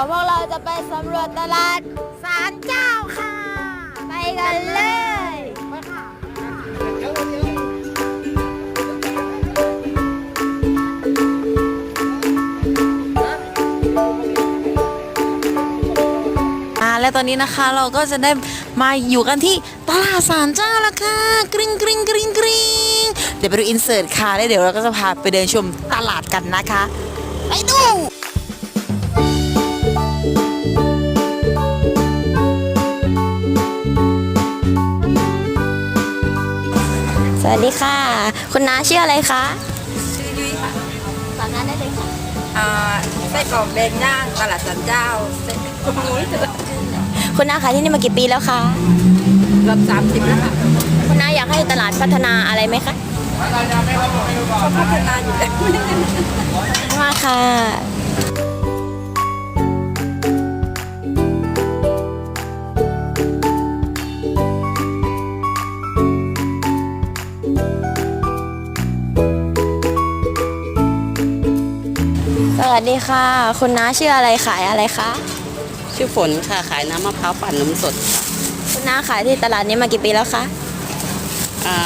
ของพวกเราจะไปสำรวจตลาดศาลเจ้าค่ะ ไปกันเลย ไปค่ะ อ่าและตอนนี้นะคะเราก็จะได้มาอยู่กันที่ตลาดสารเจ้าแล้วค่ะกริ๊งกริ๊งกริ๊งกริ๊งเดี๋ยวไปดูอินเสิร์ตค่ะแล้วเดี๋ยวเราก็จะพาไปเดินชมตลาดกันนะคะ ไปดู วัสดีค่ะ คุณน้าชื่ออะไรคะชื่อยุ้ยค่ะตอนนั้นได้เลยค่ะอ่าไส้กรอกแดงย่างตลาดศาลเจ้าเส้นหมูเถอะคุณน้าขายที่นี่มากี่ปีแล้วคะรับสามสิบแล้วค่ะคุณน้าอยากให้ตลาดพัฒนาอะไรไหมคะเขาพัฒนาอยู่แล้วมากค่ะ วัสดีค่ะ คุณน้าชื่ออะไรขายอะไรคะ ชื่อฝนค่ะ ขายน้ำมะพร้าวปั่นนมสดค่ะคุณน้าขายที่ตลาดนี้มากี่ปีแล้วคะ อ่า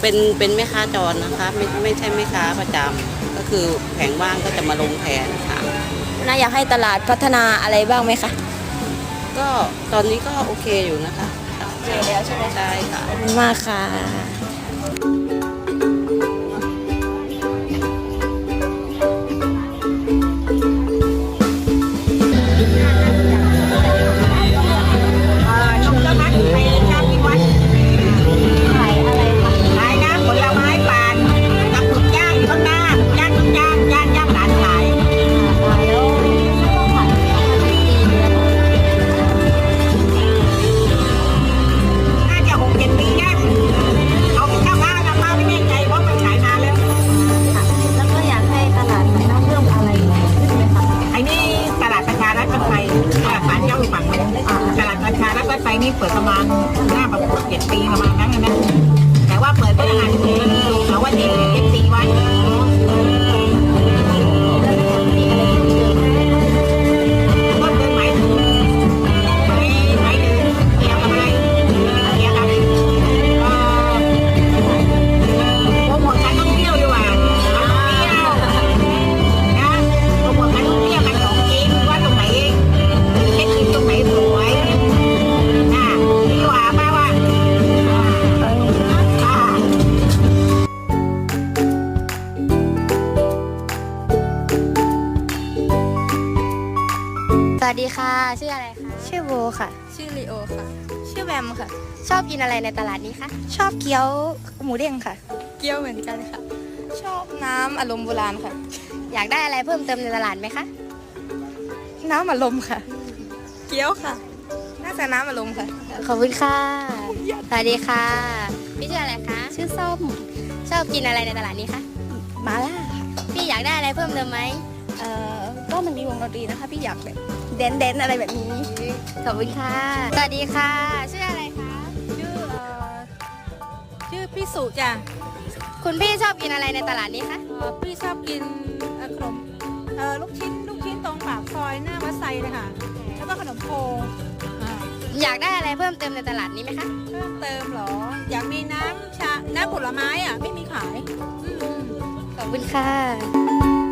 เป็นเป็นแม่ค้าจรนะคะ ไม่ไม่ใช่แม่ค้าประจำก็คือแผงว่างก็จะมาลงแทนค่ะ คุณน้าอยากให้ตลาดพัฒนาอะไรบ้างไหมคะก็ตอนนี้ก็โอเคอยู่นะคะ โอเคแล้วใช่ไหมใช่ค่ะ ขอบคุณมากค่ะ น นี้เปิดประมาณหน้าประมาณเจ็ดปีประมาณนั้นนะแต่ว่าเปิดเป็นอาหารเสาร์ วัสดีค่ะ ชื่ออะไรคะ ชื่อโบค่ะ ชื่อลีโอค่ะ ชื่อแบมค่ะ ชอบกินอะไรในตลาดนี้คะ ชอบเกี๊ยวหมูเด้งค่ะ เกี๊ยวเหมือนกันค่ะ ชอบน้ำอารมณ์โบราณค่ะ อยากได้อะไรเพิ่มเติมในตลาดไหมคะ น้ำอารมณ์ค่ะ เกี๊ยวค่ะ น่าจะน้ำอารมณ์ค่ะ ขอบคุณค่ะ สวัสดีค่ะ พี่ชื่ออะไรคะ ชื่อส้ม ชอบกินอะไรในตลาดนี้คะ มาล่าค่ะพี่อยากได้อะไรเพิ่มเติมไหมเอ่อก็มันมีวงดนตรีนะคะ พี่อยากแบบ เดนเดนๆอะไรแบบนี้ ขอบคุณค่ะ สวัสดีค่ะ ชื่ออะไรคะ ชื่อเอ่อชื่อพี่สุจ้ะ คุณพี่ชอบกินอะไรในตลาดนี้คะเอ่อพี่ชอบกินเอ่อขนมเอ่อลูกชิ้นลูกชิ้นตรงปากซอยหน้าวัดไซเลยค่ะ แล้วก็ขนมโคอ่าอยากได้อะไรเพิ่มเติมในตลาดนี้ไหมคะ เพิ่มเติมเหรอ อยากมีน้ำชา น้ำผลไม้อะ ไม่มีขายอืมขอบคุณค่ะ